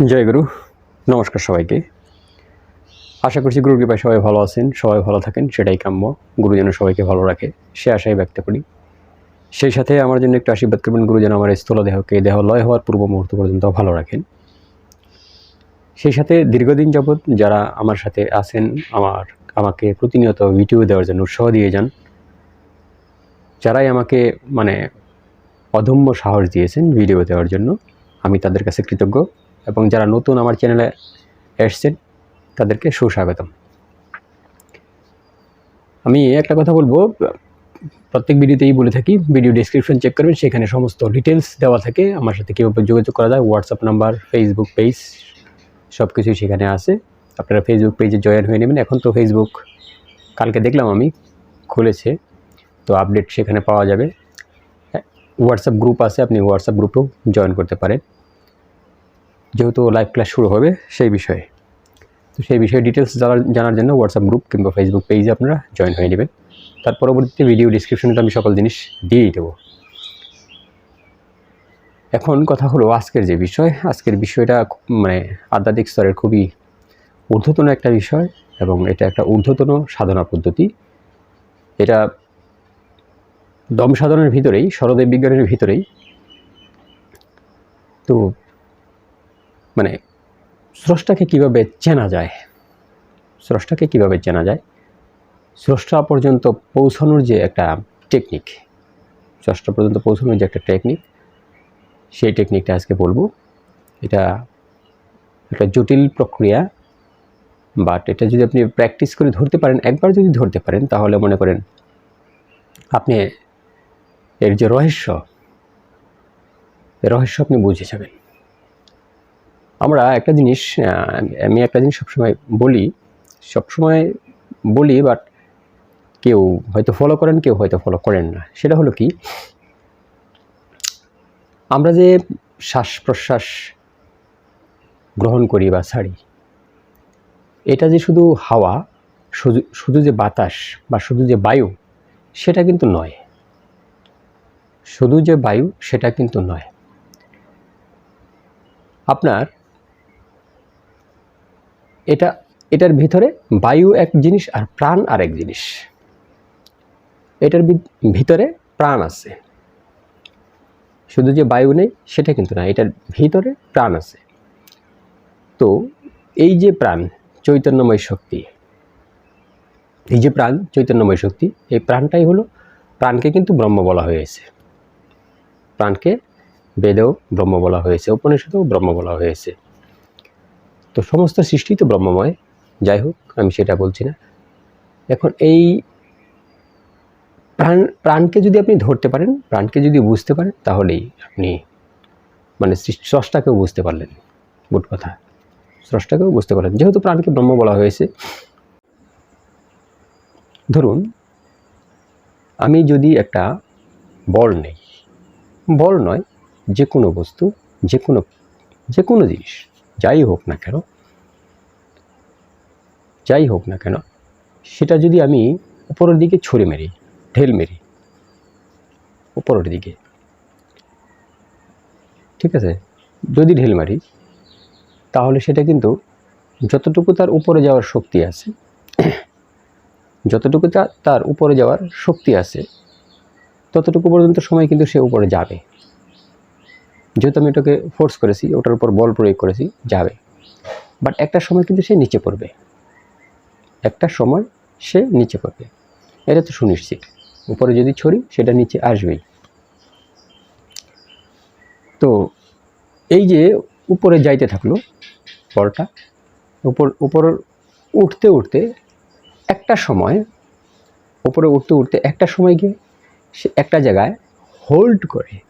জয় গুরু নমস্কার সবাইকে। আশা করছি গুরুর কৃপায় সবাই ভালো আছেন, সবাই ভালো থাকেন, সেটাই কাম্য। গুরু যেন সবাইকে ভালো রাখে, সে আশাই ব্যক্ত করি। সেই সাথে আমার জন্য একটু আশীর্বাদ করবেন, গুরু যেন আমার স্থূল দেহকে দেহ লয় হওয়ার পূর্ব মুহূর্ত পর্যন্ত ভালো রাখেন। সেই সাথে দীর্ঘদিন যাবৎ যারা আমার সাথে আছেন, আমার, আমাকে প্রতিনিয়ত ভিডিও দেওয়ার জন্য উৎসাহ দিয়ে যান, যারাই আমাকে মানে অদম্য সাহস দিয়েছেন ভিডিও দেওয়ার জন্য, আমি তাদের কাছে কৃতজ্ঞ। এবং যারা নতুন আমার চ্যানেলে এসছেন, তাদেরকে সুস্বাগতম। আমি একটা কথা বলব, প্রত্যেক ভিডিওতেই বলে থাকি, ভিডিও ডিসক্রিপশন চেক করবেন, সেখানে সমস্ত ডিটেলস দেওয়া থাকে। আমার সাথে কীভাবে যোগাযোগ করা যায় হোয়াটসঅ্যাপ নাম্বার ফেসবুক পেজ সব কিছুই সেখানে আছে। আপনারা ফেসবুক পেজে জয়েন হয়ে নেবেন। এখন তো ফেসবুক কালকে দেখলাম আমি, খুলেছে। তো আপডেট সেখানে পাওয়া যাবে। হোয়াটসঅ্যাপ গ্রুপ আছে, আপনি হোয়াটসঅ্যাপ গ্রুপেও জয়েন করতে পারেন। যেহেতু লাইভ ক্লাস শুরু হবে সেই বিষয়ে। তো সেই বিষয়ে ডিটেলস জানার জানার জন্য হোয়াটসঅ্যাপ গ্রুপ কিংবা ফেসবুক পেজে আপনারা জয়েন হয়ে নেবেন। তার পরবর্তীতে ভিডিও ডিসক্রিপশনে আমি সকল জিনিস দিয়েই দেবো। এখন কথা হলো আজকের যে বিষয়, আজকের বিষয়টা মানে আধ্যাত্মিক স্তরের খুবই ঊর্ধ্বতন একটা বিষয় এবং এটা একটা ঊর্ধ্বতন সাধনা পদ্ধতি। এটা দম সাধনের ভিতরেই সরদেব বিজ্ঞানের ভিতরেই। তো মানে স্রষ্টাকে কীভাবে চেনা যায়? স্রষ্টাকে কীভাবে চেনা যায়? স্রষ্টা পর্যন্ত পৌঁছানোর যে একটা টেকনিক স্রষ্টা পর্যন্ত পৌঁছানোর যে একটা টেকনিক সেই টেকনিকটা আজকে বলব। এটা একটা জটিল প্রক্রিয়া বাট এটা যদি আপনি প্র্যাকটিস করে ধরতে পারেন, একবার যদি ধরতে পারেন, তাহলে মনে করেন আপনি এর যে রহস্য রহস্য আপনি বুঝে যাবেন। আমরা একটা জিনিস আমি একটা জিনিস সবসময় বলি সবসময় বলি বাট কেউ হয়তো ফলো করেন, কেউ হয়তো ফলো করেন না। সেটা হলো কি, আমরা যে শ্বাস প্রশ্বাস গ্রহণ করি বা ছাড়ি, এটা যে শুধু হাওয়া, শুধু শুধু যে বাতাস বা শুধু যে বায়ু, সেটা কিন্তু নয়। শুধু যে বায়ু, সেটা কিন্তু নয়। আপনার এটা, এটার ভিতরে বায়ু এক জিনিস আর প্রাণ আর এক জিনিস। এটার ভিতরে প্রাণ আছে। শুধু যে বায়ু নেই, সেটা কিন্তু না, এটার ভিতরে প্রাণ আছে। তো এই যে প্রাণ, চৈতন্যময় শক্তি, এই যে প্রাণ, চৈতন্যময় শক্তি, এই প্রাণটাই হলো প্রাণকে কিন্তু ব্রহ্ম বলা হয়েছে। প্রাণকে বেদেও ব্রহ্ম বলা হয়েছে, উপনিষদেও ব্রহ্ম বলা হয়েছে। তো সমস্ত সৃষ্টি তো ব্রহ্মময়। যাই হোক, আমি সেটা বলছি না। এখন এই প্রাণ, প্রাণকে যদি আপনি ধরতে পারেন, প্রাণকে যদি বুঝতে পারেন, তাহলেই আপনি মানে স্রষ্টাকেও বুঝতে পারলেন। মোট কথা। স্রষ্টাকেও বুঝতে পারলেন। যেহেতু প্রাণকে ব্রহ্ম বলা হয়েছে, ধরুন, আমি যদি একটা বল নেই, বল নয়, যে কোনো বস্তু, যে কোনো যে কোনো জিনিস যাই হোক না কেন, যাই হোক না কেন, সেটা যদি আমি উপরের দিকে ছুঁড়ে মেরি, ঢেল মেরি, উপরের দিকে, ঠিক আছে? যদি ঢেল মারি, তাহলে সেটা কিন্তু যতটুকু তার উপরে যাওয়ার শক্তি আছে, যতটুকু তার উপরে যাওয়ার শক্তি আছে, ততটুকু পর্যন্ত সময় কিন্তু সে উপরে যাবে। যেহেতু আমি ওটাকে ফোর্স করেছি, ওটার উপর বল প্রয়োগ করেছি, যাবে। বাট একটা সময় কিন্তু সে নিচে পড়বে। একটা সময় সে নিচে পড়বে। এটা তো সুনিশ্চিত। উপরে যদি ছড়ি, সেটা নিচে আসবেই। তো এই যে উপরে যাইতে থাকল বলটা, উপর উপর উঠতে উঠতে একটা সময়, উপরে উঠতে উঠতে একটা সময় গিয়ে সে একটা জায়গায় হোল্ড করে।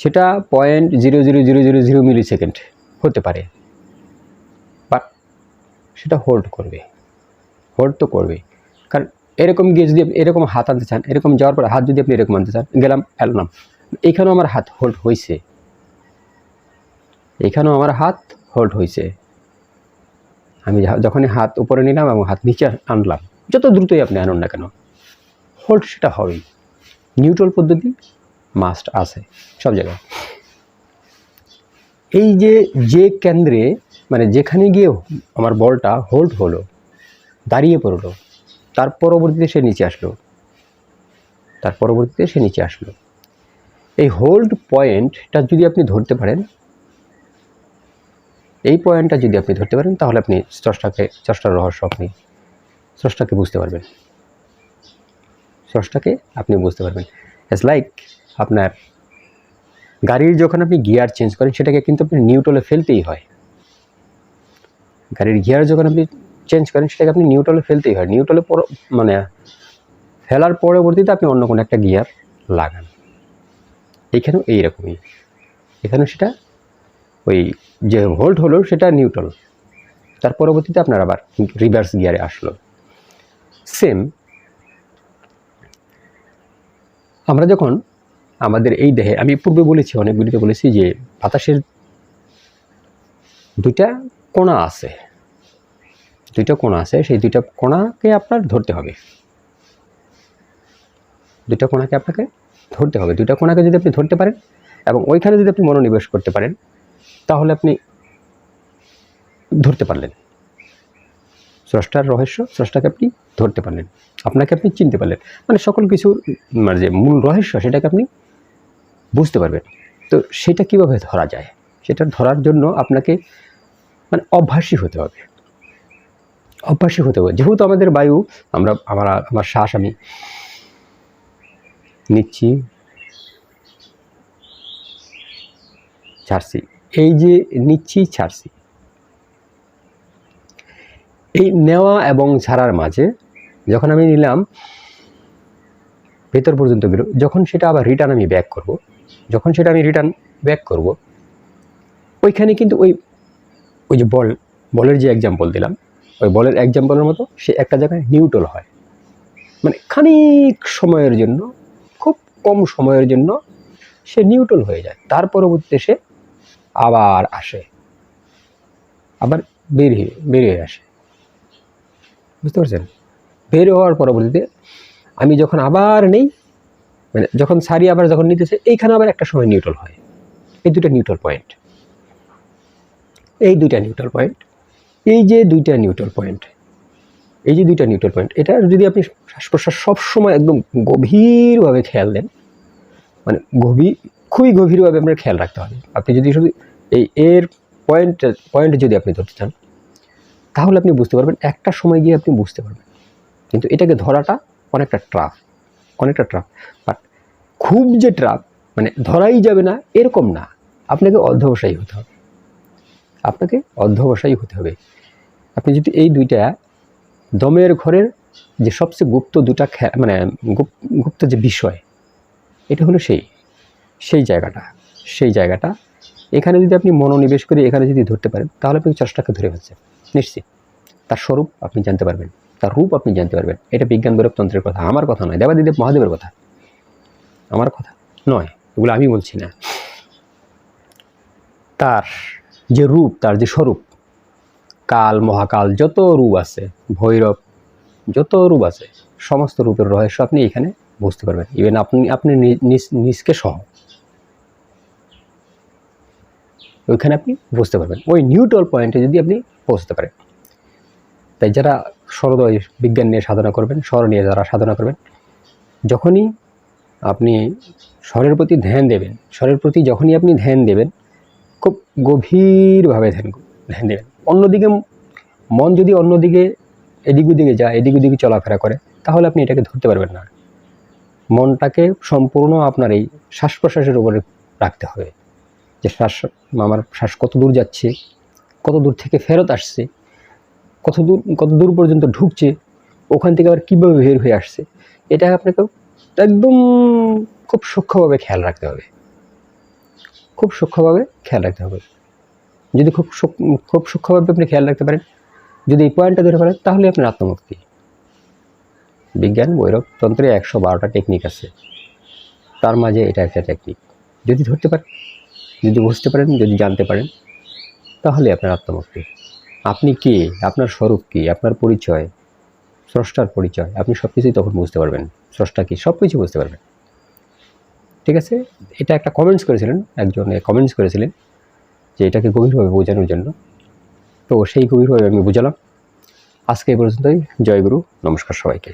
সেটা point zero zero zero zero zero millisecond হতে পারে। বাট সেটা হোল্ড করবে। হোল্ড তো করবে। কারণ এরকম গিয়ে যদি এরকম হাত আনতে চান, এরকম যাওয়ার পরে হাত যদি আপনি এরকম আনতে চান, গেলাম এলাম এইখানেও আমার হাত হোল্ড হয়েছে এখানেও আমার হাত হোল্ড হয়েছে আমি যখনই হাত উপরে নিলাম এবং হাত নিচে আনলাম, যত দ্রুতই আপনি আনুন না কেন হোল্ড সেটা হবেই। নিউট্রাল পদ্ধতি মাস্ট আছে, সব জায়গায়। এই যে যে কেন্দ্রে মানে যেখানে গিয়ে আমার বলটা হোল্ড হলো, দাঁড়িয়ে পড়ল, তার পরবর্তীতে সে নিচে আসলো, তার পরবর্তীতে সে নিচে আসলো। এই হোল্ড পয়েন্টটা যদি আপনি ধরতে পারেন, এই পয়েন্টটা যদি আপনি ধরতে পারেন, তাহলে আপনি স্রষ্টাকে, স্রষ্টার রহস্য আপনি, স্রষ্টাকে বুঝতে পারবেন। স্রষ্টাকে আপনি বুঝতে পারবেন। ইটস লাইক আপনার গাড়ির যখন আপনি গিয়ার চেঞ্জ করেন, সেটাকে কিন্তু আপনি নিউট্রলে ফেলতেই হয়। গাড়ির গিয়ার যখন আপনি চেঞ্জ করেন, সেটাকে আপনি নিউট্রলে ফেলতেই হয়। নিউট্রলে পর মানে ফেলার পরবর্তীতে আপনি অন্য কোনো একটা গিয়ার লাগান। এইখানেও এইরকমই। এখানেও সেটা ওই যে হোল্ড হলো, সেটা নিউট্রাল তার পরবর্তীতে আপনার আবার রিভার্স গিয়ারে আসলো। সেম আমরা যখন আমাদের এই দেহে, আমি পূর্বে বলেছি, অনেক ভিডিওতে বলেছি যে বাতাসের দুইটা কোণা আছে। দুইটা কোণা আছে, সেই দুইটা কোণাকে আপনার ধরতে হবে। দুইটা কোণাকে আপনাকে ধরতে হবে। দুইটা কোণাকে যদি আপনি ধরতে পারেন এবং ওইখানে যদি আপনি মনোনিবেশ করতে পারেন, তাহলে আপনি ধরতে পারলেন। স্রষ্টার রহস্য, স্রষ্টাকে আপনি ধরতে পারলেন। আপনাকে আপনি চিনতে পারলেন। মানে সকল কিছুর মানে যে মূল রহস্য, সেটাকে আপনি বুঝতে পারবেন তো সেটা কীভাবে ধরা যায়? সেটা ধরার জন্য আপনাকে মানে অভ্যাসী হতে হবে। অভ্যাসী হতে হবে। যেহেতু আমাদের বায়ু, আমরা, আমার আমার শ্বাস আমি নিচ্ছি। ছাড়ছি। এই যে নিচ্ছি, ছাড়ছি। এই নেওয়া এবং ছাড়ার মাঝে যখন আমি নিলাম, ভেতর পর্যন্ত গেল, যখন সেটা আবার রিটার্ন আমি ব্যাক করব যখন সেটা আমি রিটার্ন ব্যাক করব, ওইখানে কিন্তু ওই ওই যে বল, বলের যে এক্সাম্পল দিলাম, ওই বলের এক্সাম্পলের মতো সে একটা জায়গায় নিউট্রাল হয়। মানে খানিক সময়ের জন্য, খুব কম সময়ের জন্য সে নিউট্রাল হয়ে যায়। তার পরবর্তীতে সে আবার আসে। আবার বেরিয়ে বেরিয়ে আসে। বুঝতে পারছেন? বের হওয়ার পরবর্তীতে আমি যখন আবার নেই মানে যখন সারি আবার যখন নিতেছে, এইখানে আবার একটা সময় নিউট্রাল হয়। এই দুটা নিউট্রাল পয়েন্ট এই দুইটা নিউট্রাল পয়েন্ট এই যে দুইটা নিউট্রাল পয়েন্ট এই যে দুইটা নিউট্রাল পয়েন্ট এটা যদি আপনি শ্বাস প্রশ্বাস সবসময় একদম গভীরভাবে খেয়াল দেন মানে গভীর খুবই গভীরভাবে আপনার খেয়াল রাখতে হবে। আপনি যদি শুধু এই এর পয়েন্ট পয়েন্ট যদি আপনি ধরতে চান, তাহলে আপনি বুঝতে পারবেন একটা সময় গিয়ে আপনি বুঝতে পারবেন। কিন্তু এটাকে ধরাটা অনেকটা ট্রাফ অনেকটা ট্রাফ বাট খুব যে ট্রাফ মানে ধরাই যাবে না, এরকম না। আপনাকে অধ্যবসায়ী হতে হবে। আপনাকে অধ্যবসায়ী হতে হবে। আপনি যদি এই দুইটা দমের ঘরের যে সবচেয়ে গুপ্ত দুটা মানে গুপ্ত যে বিষয়, এটা হলো সেই। সেই জায়গাটা। সেই জায়গাটা। এখানে যদি আপনি মনোনিবেশ করে এখানে যদি ধরতে পারেন, তাহলে আপনি চষ্টাকে ধরে ফেলছেন। নিশ্চিত। তার স্বরূপ আপনি জানতে পারবেন। তার রূপ আপনি জানতে পারবেন। এটা বিজ্ঞান বৈরবতন্ত্রের কথা, আমার কথা নয়, দেবাদিদেব মহাদেবের কথা। আমার কথা নয়, এগুলো আমি বলছি না। তার যে রূপ, তার যে স্বরূপ, কাল, মহাকাল, যত রূপ আছে, ভৈরব, যত রূপ আছে, সমস্ত রূপের রহস্য আপনি এখানে বুঝতে পারবেন। ইভেন আপনি আপনি নিজকে সহ। ওইখানে আপনি বুঝতে পারবেন। ওই নিউট্রাল পয়েন্টে যদি আপনি পৌঁছতে পারেন। তাই যারা সরদয় বিজ্ঞান নিয়ে সাধনা করবেন, স্বর নিয়ে যারা সাধনা করবেন, যখনই আপনি স্বরের প্রতি ধ্যান দেবেন, স্বরের প্রতি যখনই আপনি ধ্যান দেবেন, খুব গভীরভাবে ধ্যান ধ্যান দেবেন। অন্যদিকে মন যদি অন্যদিকে এদিক ওদিকে যায়, এদিক ওদিকে চলাফেরা করে, তাহলে আপনি এটাকে ধরতে পারবেন না। মনটাকে সম্পূর্ণ আপনার এই শ্বাস প্রশ্বাসের উপরে রাখতে হবে। যে শ্বাস আমার শ্বাস কত দূর যাচ্ছে, কত দূর থেকে ফেরত আসছে কত দূর কত দূর পর্যন্ত ঢুকছে, ওখান থেকে আবার কীভাবে বের হয়ে আসছে, এটা আপনাকে একদম খুব সূক্ষ্মভাবে খেয়াল রাখতে হবে। খুব সূক্ষ্মভাবে খেয়াল রাখতে হবে। যদি খুব খুব সূক্ষ্মভাবে আপনি খেয়াল রাখতে পারেন, যদি এই পয়েন্টটা ধরে পারেন তাহলে আপনার আত্মমুক্তি। বিজ্ঞান বৈরব তন্ত্রে একশো বারোটা টেকনিক আছে। তার মাঝে এটা একটা টেকনিক যদি ধরতে পারেন, যদি বুঝতে পারেন, যদি জানতে পারেন, তাহলে আপনার আত্মমুক্তি। আপনি কে? আপনার স্বরূপ কী? আপনার পরিচয়? স্রষ্টার পরিচয়? আপনি সব কিছুই তখন বুঝতে পারবেন। স্রষ্টা কী? সব কিছু বুঝতে পারবেন। ঠিক আছে? এটা একটা কমেন্টস করেছিলেন, একজন কমেন্টস করেছিলেন যে এটাকে গভীরভাবে বোঝানোর জন্য। তো সেই গভীরভাবে আমি বুঝালাম। আজকে এই পর্যন্তই। জয়গুরু নমস্কার সবাইকে।